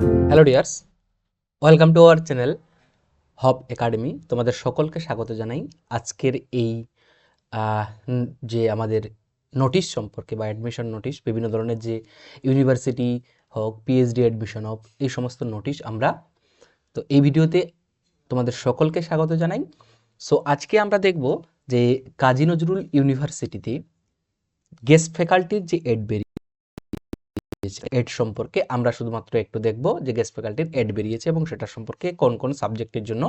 Hello dears welcome to our channel Hub Academy তোমাদের সকলকে স্বাগত জানাই। আজকের এই যে আমাদের নোটিশ সম্পর্কে বা অ্যাডমিশন নোটিশ বিভিন্ন ধরনের যে ইউনিভার্সিটি হোক পিএইচডি অ্যাডমিশন হোক, এই সমস্ত নোটিশ আমরা, তো এই ভিডিওতে তোমাদের সকলকে স্বাগত জানাই। সো আজকে আমরা দেখব যে কাজী নজরুল ইউনিভার্সিটিতে গেস্ট ফ্যাকাল্টির যে এড বেরিয়েছে এড সম্পর্কে আমরা শুধুমাত্র একটু দেখব যে গেস্ট ফ্যাকাল্টির এড বেরিয়েছে এবং সেটা সম্পর্কে কোন কোন সাবজেক্টের জন্য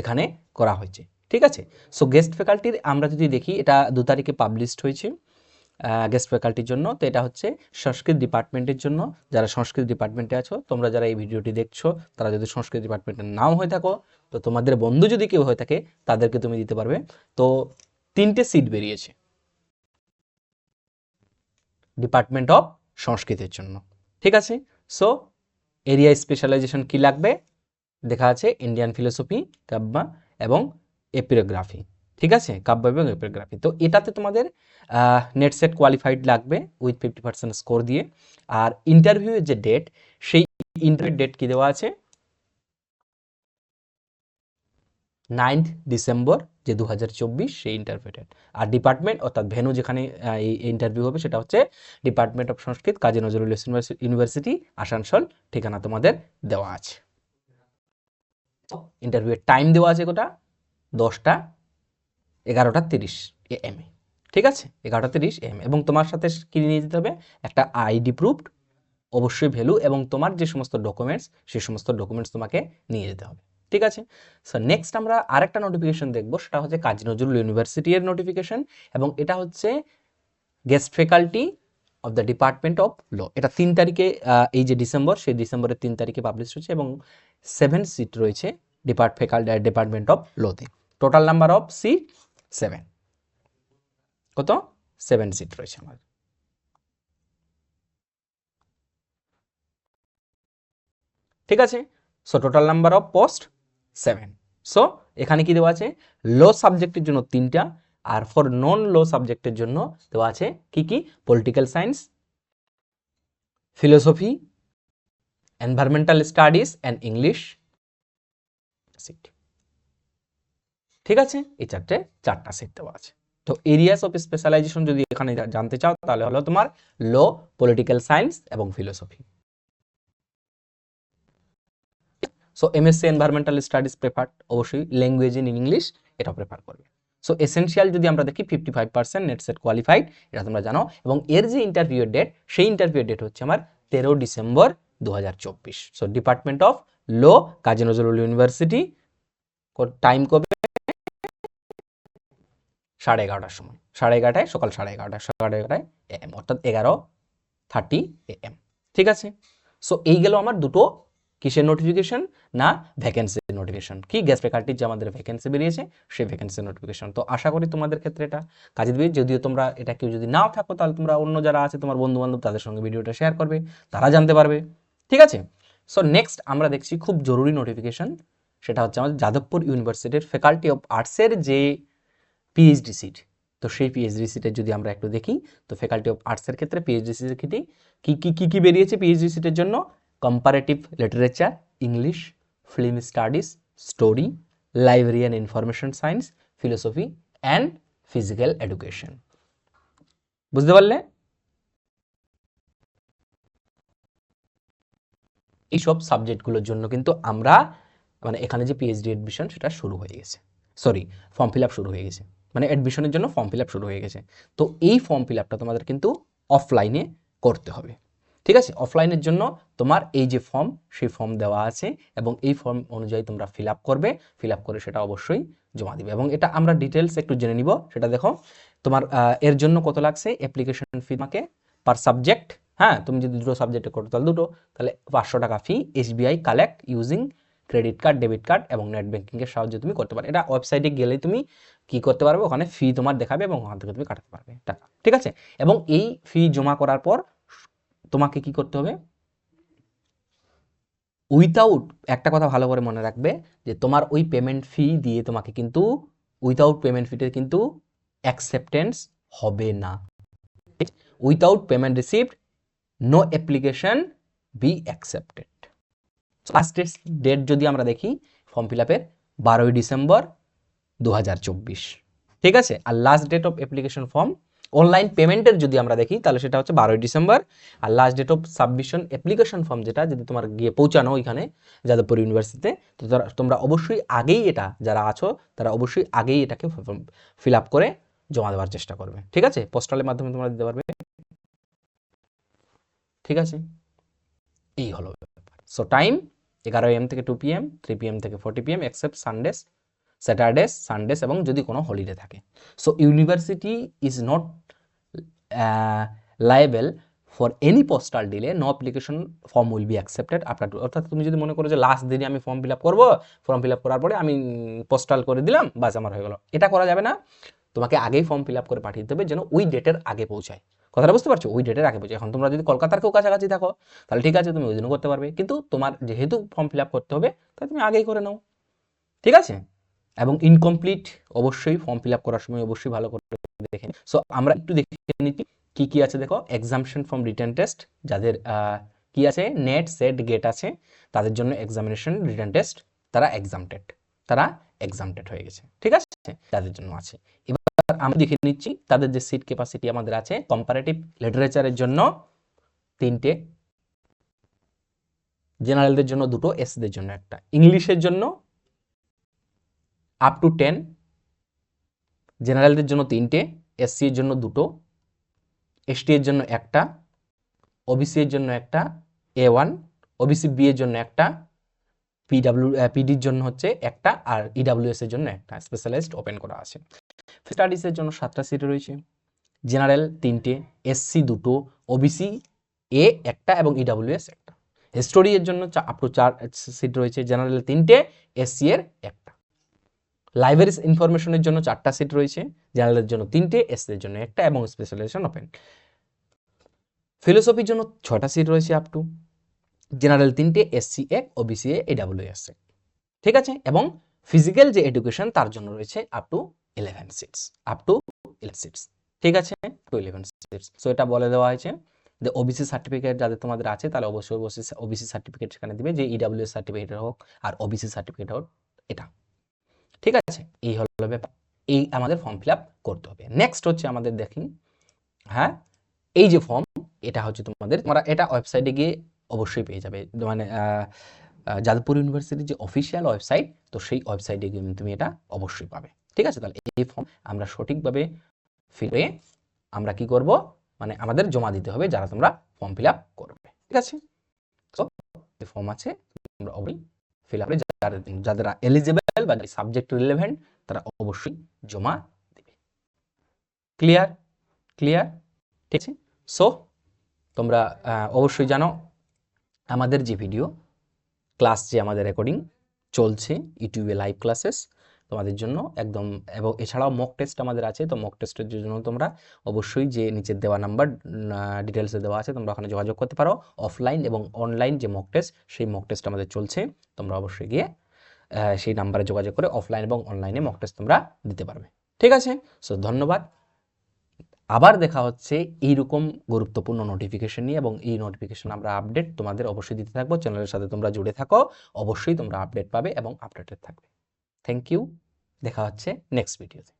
এখানে করা হয়েছে। ঠিক আছে? সো গেস্ট ফ্যাকাল্টির আমরা যদি দেখি, এটা দু তারিখে পাবলিশড হয়েছে গেস্ট ফ্যাকাল্টির জন্য। তো এটা হচ্ছে সংস্কৃত ডিপার্টমেন্টের জন্য। যারা সংস্কৃত ডিপার্টমেন্টে আছো, তোমরা যারা এই ভিডিওটি দেখছ, তারা যদি সংস্কৃত ডিপার্টমেন্টের নাও হয়ে থাকো, তো তোমাদের বন্ধু যদি কেউ হয়ে থাকে, তাদেরকে তুমি দিতে পারবে। তো তিনটে সিট বেরিয়েছে। ডিপার্টমেন্ট অফ সংস্কৃতের জন্য। ঠিক আছে? সো এরিয়া স্পেশালাইজেশন কি লাগবে? দেখা আছে ইন্ডিয়ান ফিলোসফি কাব্য এবং এপিরোগ্রাফি ঠিক আছে? কাব্য এবং এপিরোগ্রাফি তো এটাতে তোমাদের নেট সেট কোয়ালিফাইড লাগবে উইথ ফিফটি পার্সেন্ট স্কোর দিয়ে। আর ইন্টারভিউয়ের যে ডেট সেই ইন্টারভিউ ডেট কি দেওয়া আছে? নাইন্থ ডিসেম্বর যে দু হাজার চব্বিশ সেই ইন্টারভিউ ডেট আর ডিপার্টমেন্ট অর্থাৎ ভেনু যেখানে এই ইন্টারভিউ হবে সেটা হচ্ছে department of Sanskrit, Kazi Nazrul University Asansol. ঠিকানা তোমাদের দেওয়া আছে। ইন্টারভিউয়ের টাইম দেওয়া আছে কোটা? দশটা, এগারোটা তিরিশ এ এম এ। ঠিক আছে? এগারোটা তিরিশ এম এবং তোমার সাথে কিনে নিয়ে যেতে হবে? একটা আইডি প্রুফড অবশ্যই ভ্যালু এবং তোমার যে সমস্ত ডকুমেন্টস সেই সমস্ত ডকুমেন্টস তোমাকে নিয়ে যেতে হবে। ঠিক আছে? সো নেক্সট আমরা আরেকটা নোটিফিকেশন দেখব, সেটা হচ্ছে কাজী নজরুল ইউনিভার্সিটি এর নোটিফিকেশন এবং এটা হচ্ছে guest faculty of the department of law এটা তিন তারিখে এই যে ডিসেম্বর সেই ডিসেম্বরের তিন তারিখে পাবলিশ হয়েছে এবং সেভেন সিট রয়েছে ডিপার্ট ফ্যাকাল্টি ডিপার্টমেন্ট অফ লোতে total number of seat seven কত? সেভেন সিট রয়েছে আমার ঠিক আছে? So total number of post seven so এখানে কি দেওয়া আছে? লো সাবজেক্টের জন্য তিনটা, আর ফর নন লো সাবজেক্টের জন্য দেওয়া আছে কি কি? Political science philosophy environmental studies and English seat ঠিক আছে? এই চারটে, চারটা সিট দেওয়া আছে। তো এরিয়াস অফ স্পেশালাইজেশন যদি এখানে জানতে চাও, তাহলে হলো তোমার লো পলিটিক্যাল সায়েন্স এবং philosophy so MSc environmental studies prefer অবশ্যই ল্যাঙ্গুয়েজ ইন ইংলিশ এটা প্রেফার করবে। সো এসেনশিয়াল যদি আমরা দেখি fifty five percent NET SET qualified এটা তোমরা জানো। এবং এর যে ইন্টারভিউয়ের ডেট সেই ইন্টারভিউয়ের ডেট হচ্ছে আমার তেরো ডিসেম্বর দু হাজার চব্বিশ। So department of law Kazi Nazrul University time কবে? সাড়ে এগারোটার সময়। সাড়ে এগারোটায়, সকাল সাড়ে এগারোটা, সাড়ে এগারোটায় এম অর্থাৎ এগারো থার্টি এ এম ঠিক আছে? সো এই গেল আমার দুটো কিসের নোটিফিকেশন না ভ্যাকেন্সির নোটিফিকেশন কি গ্যাস ফ্যাকাল্টির যে আমাদের ভ্যাকেন্সি বেরিয়েছে, সেই ভ্যাকেন্সির নোটিফিকেশন তো আশা করি তোমাদের ক্ষেত্রে এটা কাজে দিবে। যদিও তোমরা এটা কেউ যদি নাও থাকো, তাহলে তোমরা অন্য যারা আছে, তোমার বন্ধু বান্ধব তাদের সঙ্গে ভিডিওটা শেয়ার করবে, তারা জানতে পারবে। ঠিক আছে? সো নেক্সট আমরা দেখছি খুব জরুরি নোটিফিকেশন সেটা হচ্ছে আমাদের যাদবপুর ইউনিভার্সিটির ফ্যাকাল্টি অফ আর্টসের যে পিএইচডি সিট তো সেই পিএইচডি সিটের যদি আমরা একটু দেখি, তো ফ্যাকাল্টি অফ আর্টসের ক্ষেত্রে পিএইচডি সিটের ক্ষেত্রে কি কি কি কি বেরিয়েছে পিএইচডি সিটের জন্য? Comparative literature English film studies story library and information science philosophy and physical education বুঝতে পারলে? এইসব সাবজেক্টগুলোর জন্য কিন্তু আমরা মানে এখানে যে পিএইচডি এডমিশন সেটা শুরু হয়ে গেছে। সরি ফর্ম ফিল আপ শুরু হয়ে গেছে। মানে অ্যাডমিশনের জন্য ফর্ম ফিল আপ শুরু হয়ে গেছে। তো এই ফর্ম ফিল আপটা তোমাদের কিন্তু অফলাইনে করতে হবে। ঠিক আছে? অফলাইনের জন্য তোমার এই যে ফর্ম সেই ফর্ম দেওয়া আছে এবং এই ফর্ম অনুযায়ী তোমরা ফিল করবে। ফিল করে সেটা অবশ্যই জমা দিবে এবং এটা আমরা ডিটেলস একটু জেনে নিব। সেটা দেখো, তোমার এর জন্য কত লাগছে? অ্যাপ্লিকেশন ফি তোমাকে পার সাবজেক্ট হ্যাঁ? তুমি যদি দুটো সাবজেক্টে করো, তাহলে দুটো। তাহলে পাঁচশো টাকা fee SBI collect using credit card debit card এবং নেট ব্যাঙ্কিংয়ের সাহায্যে তুমি করতে পারো এটা ওয়েবসাইটে গেলে তুমি কি করতে পারবে? ওখানে ফি তোমার দেখাবে এবং ওখান থেকে তুমি কাটাতে পারবে টাকা। ঠিক আছে? এবং এই ফি জমা করার পর তোমাকে কি করতে হবে? উইথাউট একটা কথা ভালো করে মনে রাখবে যে তোমার ওই পেমেন্ট ফি দিয়ে তোমাকে কিন্তু উইথাউট পেমেন্ট ফিতে কিন্তু অ্যাকসেপ্টেন্স হবে না। Without payment received no application be accepted last date যদি আমরা দেখি ফর্ম ফিল আপের বারোই ডিসেম্বর দু হাজার চব্বিশ। ঠিক আছে? আর last date of application form online পেমেন্টের যদি আমরা দেখি, তাহলে সেটা হচ্ছে বারোই December. R last date of submission application form যেটা, যদি তোমার গিয়ে পৌঁছানো ওইখানে, যাদবপুর ইউনিভার্সিটিতে তো তোমরা অবশ্যই আগেই এটা, যারা আছো, তারা অবশ্যই আগেই এটাকে ফিল আপ করে জমা দেওয়ার চেষ্টা করবে। ঠিক আছে? পোস্টালের মাধ্যমে তোমরা দিতে পারবে। ঠিক আছে? এই হলো ব্যাপার। সো টাইম এগারো এম থেকে টু পিএম থ্রি পিএম থেকে forty PM except Sundays Saturdays Sundays এবং যদি কোনো হলিডে থাকে। So university is not liable for any postal delay no application form will be accepted after two অর্থাৎ তুমি যদি মনে করো যে লাস্ট দিনে আমি ফর্ম ফিল আপ করব ফর্ম ফিল আপ করার পরে আমি পোস্টাল করে দিলাম, বাস আমার হয়ে গেল। এটা করা যাবে না। তোমাকে আগেই ফর্ম ফিল আপ করে পাঠিয়ে দিতে হবে যেন ওই ডেটের আগে পৌঁছায়। কথাটা বুঝতে পারছ? ওই ডেটের আগে পৌঁছায়। এখন তোমরা যদি কলকাতার কেউ কাছাকাছি থাকো, তাহলে ঠিক আছে, তুমি ওই দিনও করতে পারবে। কিন্তু তোমার যেহেতু ফর্ম ফিল আপ করতে হবে তাহলে তুমি আগেই করে নাও। ঠিক আছে? এবং ইনকমপ্লিট অবশ্যই ফর্ম ফিল আপ করার সময় অবশ্যই ভালো করে দেখে সো আমরা একটু দেখে নিচ্ছি কি কি আছে দেখো। এক্সামশন ফ্রম রিটার্ন টেস্ট যাদের কি আছে? নেট সেট গেট আছে, তাদের জন্য এক্সামিনেশন রিটার্ন টেস্ট তারা এক্সামটেড তারা এক্সামটেড হয়ে গেছে, ঠিক আছে? তাদের জন্য আছে। এবার আমরা দেখে নিচ্ছি তাদের যে সিট ক্যাপাসিটি আমাদের আছে কম্পারেটিভ লিটারেচারের জন্য তিনটে জেনারেলদের জন্য দুটো এসদের জন্য একটা ইংলিশের জন্য আপ টু টেন জেনারেলদের জন্য তিনটে এসসি এর জন্য দুটো এসটি এর জন্য একটা ওবিসি এর জন্য একটা এ ওয়ান ওবিসি বি এর জন্য একটা পিডাব্লিউ পিডির জন্য হচ্ছে একটা আর ইডাব্লিউএস এর জন্য একটা স্পেশালাইজড ওপেন করা আছে। স্টাডিজের জন্য সাতটা সিট রয়েছে। জেনারেল তিনটে এসসি দুটো ওবিসি এ একটা এবং ইডাব্লিউএস একটা। হিস্টোরি এর জন্য আপ টু চার সিট রয়েছে। জেনারেল তিনটে এসসি এর একটা। লাইব্রেরি ইনফরমেশনের জন্য চারটা সিট রয়েছে জেনারেলের জন্য তিনটে এসদের জন্য একটা এবং স্পেশালাইজেশন ওপেন ফিলোসফির জন্য ছটা সিট রয়েছে আপ টু জেনারেল তিনটে এসসি এক ওবিসি এ। এডাব্লিউএস ঠিক আছে? এবং ফিজিক্যাল যে এডুকেশন তার জন্য রয়েছে up to eleven seats up to eleven seats ঠিক আছে? টু ইলেভেন সিটস সো এটা বলে দেওয়া হয়েছে। যে ওবিসি সার্টিফিকেট যাদের তোমাদের আছে, তাহলে অবশ্যই অবশ্যই ওবিসি সার্টিফিকেট সেখানে দিবে, যে ইডাব্লিউএস সার্টিফিকেট হোক আর ওবিসি সার্টিফিকেট হোক, এটা। ঠিক আছে? এই হলো ব্যাপার। এই আমাদের ফর্ম ফিল করতে হবে। নেক্সট হচ্ছে আমাদের দেখি হ্যাঁ? এই যে ফর্ম এটা হচ্ছে তোমাদের, তোমরা এটা ওয়েবসাইটে গিয়ে অবশ্যই পেয়ে যাবে। মানে যাদবপুর ইউনিভার্সিটির যে অফিসিয়াল ওয়েবসাইট তো সেই ওয়েবসাইটে গিয়ে তুমি এটা অবশ্যই পাবে। ঠিক আছে? তাহলে এই ফর্ম আমরা সঠিকভাবে ফিরে আমরা কি করব? মানে আমাদের জমা দিতে হবে যারা তোমরা ফর্ম ফিল করবে। ঠিক আছে? তো ফর্ম আছে, তোমরা অবশ্যই ফিল আপে যাদের যাদের এলিজিবল বা সাবজেক্ট রিলেভেন্ট তারা অবশ্যই জমা দেবে। ক্লিয়ার ক্লিয়ার ঠিক আছে? সো তোমরা অবশ্যই জানো, আমাদের যে ভিডিও ক্লাস যে আমাদের রেকর্ডিং চলছে ইউটিউবে লাইভ ক্লাসেস তোমাদের জন্য একদম, এবং এছাড়াও মক টেস্ট আমাদের আছে, তো মক টেস্টের জন্য তোমরা অবশ্যই যে নিচের দেওয়া নাম্বার ডিটেলসে দেওয়া আছে, তোমরা ওখানে যোগাযোগ করতে পারো অফলাইন এবং অনলাইন যে মক টেস্ট সেই মক টেস্ট আমাদের চলছে, তোমরা অবশ্যই গিয়ে সেই নাম্বারে যোগাযোগ করে অফলাইন এবং অনলাইনে মক টেস্ট তোমরা দিতে পারবে। ঠিক আছে? সো ধন্যবাদ। আবার দেখা হচ্ছে এইরকম গুরুত্বপূর্ণ নোটিফিকেশন নিয়ে এবং এই নোটিফিকেশন আমরা আপডেট তোমাদের অবশ্যই দিতে থাকব। চ্যানেলের সাথে তোমরা জুড়ে থাকো। অবশ্যই তোমরা আপডেট পাবে এবং আপডেটেড থাকবে। থ্যাংক ইউ দেখা হচ্ছে নেক্সট ভিডিওতে